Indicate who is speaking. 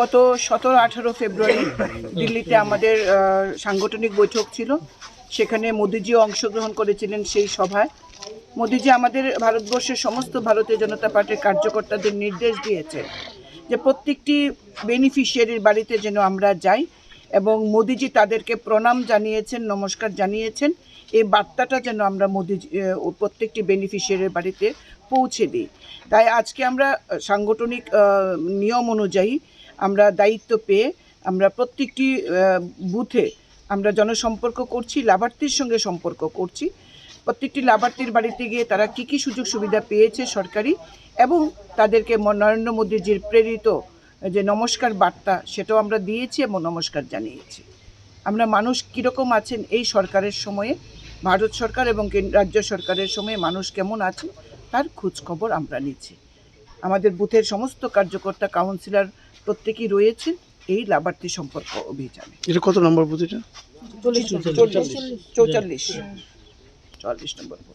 Speaker 1: গত সতেরো, আঠারো ফেব্রুয়ারি দিল্লিতে আমাদের সাংগঠনিক বৈঠক ছিল। সেখানে মোদিজিও অংশগ্রহণ করেছিলেন সেই সভায়। মোদিজি আমাদের ভারতবর্ষের সমস্ত ভারতীয় জনতা পার্টির কার্যকর্তাদের নির্দেশ দিয়েছে যে প্রত্যেকটি বেনিফিশিয়ারির বাড়িতে যেন আমরা যাই। এবং মোদিজি তাদেরকে প্রণাম জানিয়েছেন, নমস্কার জানিয়েছেন। এই বার্তাটা যেন আমরা মোদিজি প্রত্যেকটি বেনিফিশিয়ারির বাড়িতে পৌঁছে দিই। তাই আজকে আমরা সাংগঠনিক নিয়ম অনুযায়ী আমরা দায়িত্ব পেয়ে আমরা প্রত্যেকটি বুথে আমরা জনসম্পর্ক করছি, লাভার্থীর সঙ্গে সম্পর্ক করছি। প্রত্যেকটি লাভার্থীর বাড়িতে গিয়ে তারা কী কী সুযোগ সুবিধা পেয়েছে সরকারি এবং তাদেরকে নরেন্দ্র মোদীজির প্রেরিত যে নমস্কার বার্তা সেটাও আমরা দিয়েছি এবং নমস্কার জানিয়েছি। আমরা মানুষ কীরকম আছেন এই সরকারের সময়ে ভারত সরকার এবং রাজ্য সরকারের সময়ে মানুষ কেমন আছেন তার খোঁজ খবর আমরা নিচ্ছি। আমাদের বুথের সমস্ত কার্যকর্তা কাউন্সিলর প্রত্যেকেই রয়েছেন এই লাভার্থী সম্পর্ক অভিযানে।
Speaker 2: এটা কত নম্বর বুথ এটা?
Speaker 1: চল্লিশ চৌচল্লিশ চৌচল্লিশ চল্লিশ নম্বর বুথ।